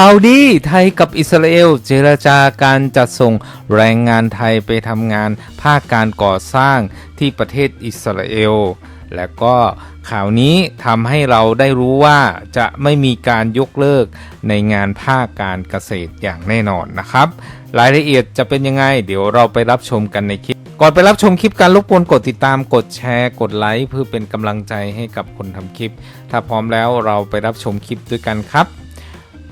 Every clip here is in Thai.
ข่าวดีไทยกับอิสราเอล เจรจาการจัดส่งแรงงานไทยไปทำงานภาคการก่อสร้างที่ประเทศอิสราเอล และก็ข่าวนี้ทำให้เราได้รู้ว่าจะไม่มีการยกเลิกในงานภาคการเกษตรอย่างแน่นอนนะครับ รายละเอียดจะเป็นยังไง เดี๋ยวเราไปรับชมกันในคลิป ก่อนไปรับชมคลิปการรบกวนกดติดตามกดแชร์กดไลค์เพื่อเป็นกำลังใจให้กับคนทำคลิป ถ้าพร้อมแล้วเราไปรับชมคลิปด้วยกันครับ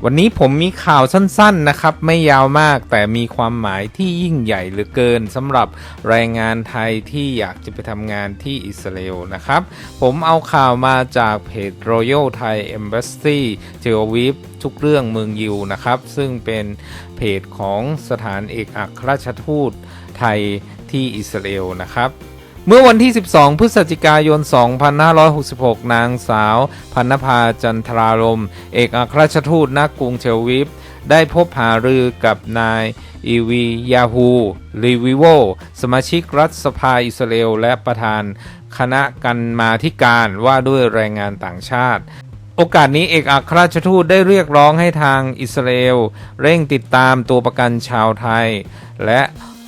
วันนี้ผมมีข่าวสั้นๆนะครับ ไม่ยาวมากแต่มีความหมายที่ยิ่งใหญ่เหลือเกินสำหรับแรงงานไทยที่อยากจะไปทำงานที่อิสราเอลนะครับ ผมเอาข่าวมาจากเพจ Royal Thai Embassy เทลวิฟทุกเรื่องเมืองยิวนะครับ ซึ่งเป็นเพจของสถานเอกอัครราชทูตไทยที่อิสราเอลนะครับ เมื่อวันที่ 12 พฤศจิกายน 2566 นางสาว พันนภาจันทรารม เอกอัครราชทูตณกรุงเทลวิฟได้พบหารือกับนายอีวียาฮูรีวิโว สมาชิกรัฐสภาอิสราเอลและประธานคณะกันมาธิการว่าด้วยแรงงานต่างชาติ โอกาสนี้เอกอัครราชทูตได้เรียกร้องให้ทางอิสราเอล เร่งติดตามตัวประกันชาวไทย และ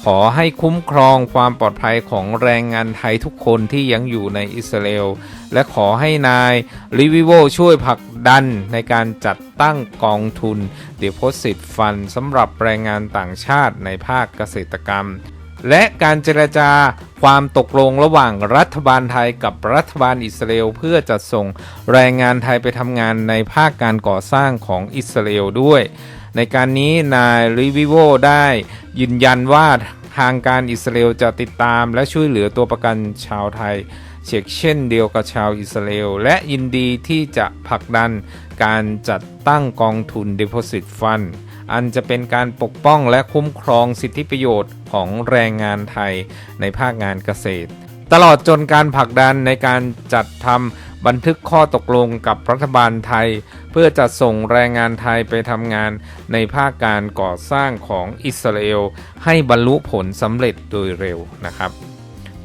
ขอให้คุ้มครองความปลอดภัยของแรงงานไทยทุกคนที่ยังอยู่ในอิสราเอล และขอให้นายลิวิโวช่วยผลักดันในการจัดตั้งกองทุน Deposit Fund สำหรับแรงงานต่างชาติในภาคเกษตรกรรม และการเจรจาความตกลงระหว่างรัฐบาลไทยกับรัฐบาลอิสราเอลเพื่อจัดส่งแรงงานไทยไปทำงานในภาคการก่อสร้างของอิสราเอลด้วย ในการนี้นายลิวิโวได้ยืนยันว่าทางการอิสราเอลจะติดตามและช่วยเหลือตัวประกันชาวไทยเช่นเช่นเดียวกับชาวอิสราเอลและยินดีที่จะผลักดันการจัดตั้งกองทุน Deposit Fund อันจะเป็นการปกป้องและคุ้มครองสิทธิประโยชน์ของแรงงานไทยในภาคงานเกษตร ตลอดจนการผลักดันในการจัดทำ บันทึกข้อตกลงกับรัฐบาลไทย เพื่อจัดส่งแรงงานไทยไปทำงานในภาคการก่อสร้างของอิสราเอลให้บรรลุผลสำเร็จโดยเร็วนะครับ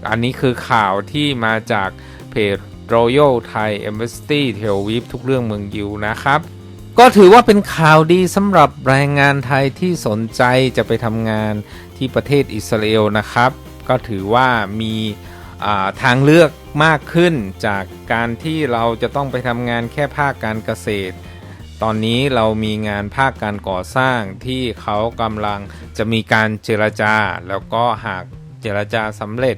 อันนี้คือข่าวที่มาจากเพจ Royal Thai Embassy Tel Aviv ทุกเรื่องเมืองยิวนะครับ ก็ถือว่าเป็นข่าวดีสำหรับแรงงานไทยที่สนใจจะไปทำงานที่ประเทศอิสราเอลนะครับ ก็ถือว่ามีทางเลือก มากขึ้นจากการที่เราจะต้องไปทำงานแค่ภาคการเกษตร ตอนนี้เรามีงานภาคการก่อสร้างที่เขากำลังจะมีการเจรจา แล้วก็หากเจรจาสำเร็จ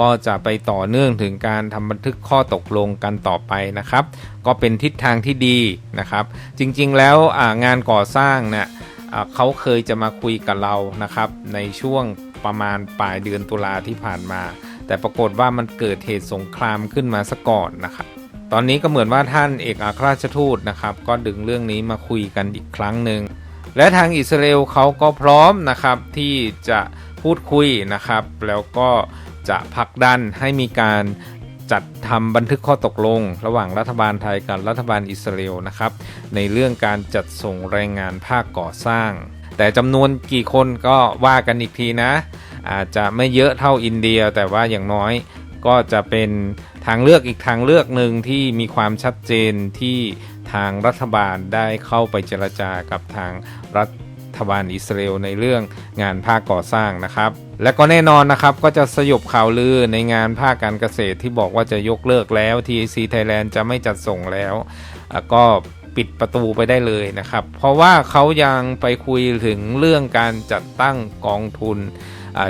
ก็จะไปต่อเนื่องถึงการทำบันทึกข้อตกลงกันต่อไปนะครับ ก็เป็นทิศทางที่ดีนะครับ จริงๆแล้วงานก่อสร้างเนี่ยเขาเคยจะมาคุยกับเรานะครับ ในช่วงประมาณปลายเดือนตุลาที่ผ่านมา แต่ปรากฏว่ามันเกิดเหตุสงครามขึ้นมาซะก่อนนะครับตอนนี้ก็เหมือนว่าท่านเอกอัครราชทูตนะครับ ก็ดึงเรื่องนี้มาคุยกันอีกครั้งหนึ่งและทางอิสราเอลเขาก็พร้อมนะครับที่จะพูดคุยนะครับ แล้วก็จะผลักดันให้มีการจัดทำบันทึกข้อตกลง ระหว่างรัฐบาลไทยกับรัฐบาลอิสราเอลนะครับ ในเรื่องการจัดส่งแรงงานภาคก่อสร้าง แต่จำนวนกี่คนก็ว่ากันอีกทีนะ อาจจะไม่เยอะเท่าอินเดีย แต่ว่าอย่างน้อยก็จะเป็นทางเลือกอีกทางเลือกหนึ่งที่มีความชัดเจนที่ทางรัฐบาลได้เข้าไปเจรจากับทางรัฐบาลอิสราเอลในเรื่องงานภาคก่อสร้างนะครับ และก็แน่นอนนะครับก็จะสยบข่าวลือในงานภาคการเกษตรที่บอกว่าจะยกเลิกแล้ว TAC Thailand จะไม่จัดส่งแล้ว ก็ปิดประตูไปได้เลยนะครับ เพราะว่าเขายังไปคุยถึงเรื่องการจัดตั้งกองทุน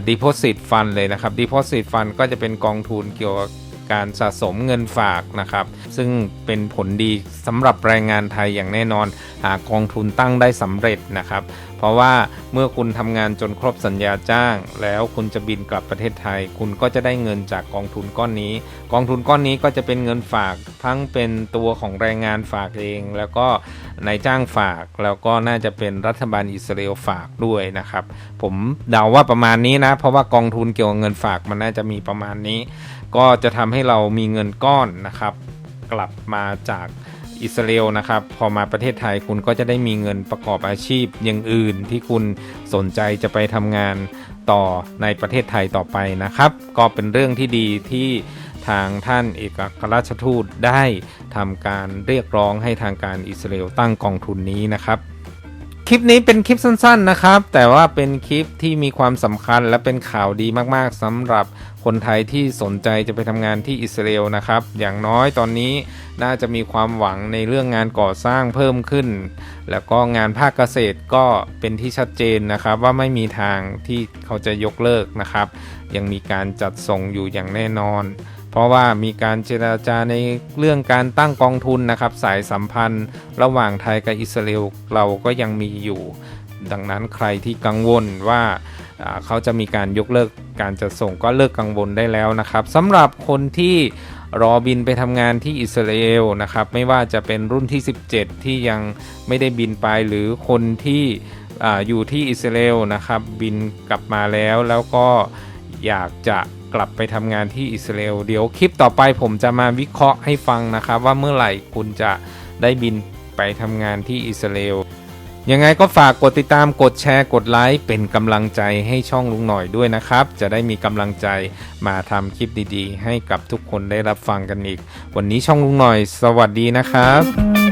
deposit fund เลยนะครับ deposit fund ก็จะเป็นกองทุนเกี่ยวกับ การสะสมเงินฝากนะครับ ซึ่งเป็นผลดีสำหรับแรงงานไทยอย่างแน่นอน หากกองทุนตั้งได้สำเร็จนะครับ เพราะว่าเมื่อคุณทำงานจนครบสัญญาจ้าง แล้วคุณจะบินกลับประเทศไทย คุณก็จะได้เงินจากกองทุนก้อนนี้ กองทุนก้อนนี้ก็จะเป็นเงินฝากทั้งเป็นตัวของแรงงานฝากเอง แล้วก็นายจ้างฝากแล้วก็น่าจะเป็นรัฐบาลอิสราเอลฝากด้วยนะครับ ผมเดาว่าประมาณนี้นะ เพราะว่ากองทุนเกี่ยวกับเงินฝากมันน่าจะมีประมาณนี้ ก็จะทำให้เรามีเงินก้อนนะครับ กลับมาจากอิสราเอลนะครับ พอมาประเทศไทยคุณก็จะได้มีเงินประกอบอาชีพอย่างอื่นที่คุณสนใจจะไปทำงานต่อในประเทศไทยต่อไปนะครับ ก็เป็นเรื่องที่ดีที่ทางท่านเอกอัครราชทูตได้ทำการเรียกร้องให้ทางการอิสราเอลตั้งกองทุนนี้นะครับ คลิปนี้เป็นคลิปสั้นๆนะครับ แต่ว่าเป็นคลิปที่มีความสำคัญและเป็นข่าวดีมากๆสำหรับคนไทยที่สนใจจะไปทำงานที่อิสราเอลนะครับ อย่างน้อยตอนนี้น่าจะมีความหวังในเรื่องงานก่อสร้างเพิ่มขึ้น แล้วก็งานภาคเกษตรก็เป็นที่ชัดเจนนะครับ ว่าไม่มีทางที่เขาจะยกเลิกนะครับ ยังมีการจัดส่งอยู่อย่างแน่นอน เพราะว่ามีการเจราจาในเรื่องการตั้งกองทุนนะครับ สายสัมพันธ์ ระหว่างไทยกับอิสราเอลเราก็ยังมีอยู่ ดังนั้นใครที่กังวลว่าเขาจะมีการยกเลิกการจัดส่งก็เลิกกังวลได้แล้วนะครับสำหรับคนที่รอบินไปทำงานที่อิสราเอลนะครับไม่ว่าจะเป็นรุ่นที่ 17 ที่ยังไม่ได้บินไปหรือคนที่ออยู่ที่อิสราเอลนะครับบินกลับมาแล้วแล้วก็อยากจะ กลับไปทำงานที่อิสราเอลเดี๋ยวคลิปต่อไปผมจะมาวิเคราะห์ให้ฟังนะครับว่าเมื่อไหร่คุณจะได้บินไปทำงานที่อิสราเอลยังไงก็ฝากกดติดตามกดแชร์กดไลค์เป็นกำลังใจให้ช่องลุงหน่อยด้วยนะครับ จะได้มีกำลังใจมาทำคลิปดีๆ ให้กับทุกคนได้รับฟังกันอีก วันนี้ช่องลุงหน่อย สวัสดีนะครับ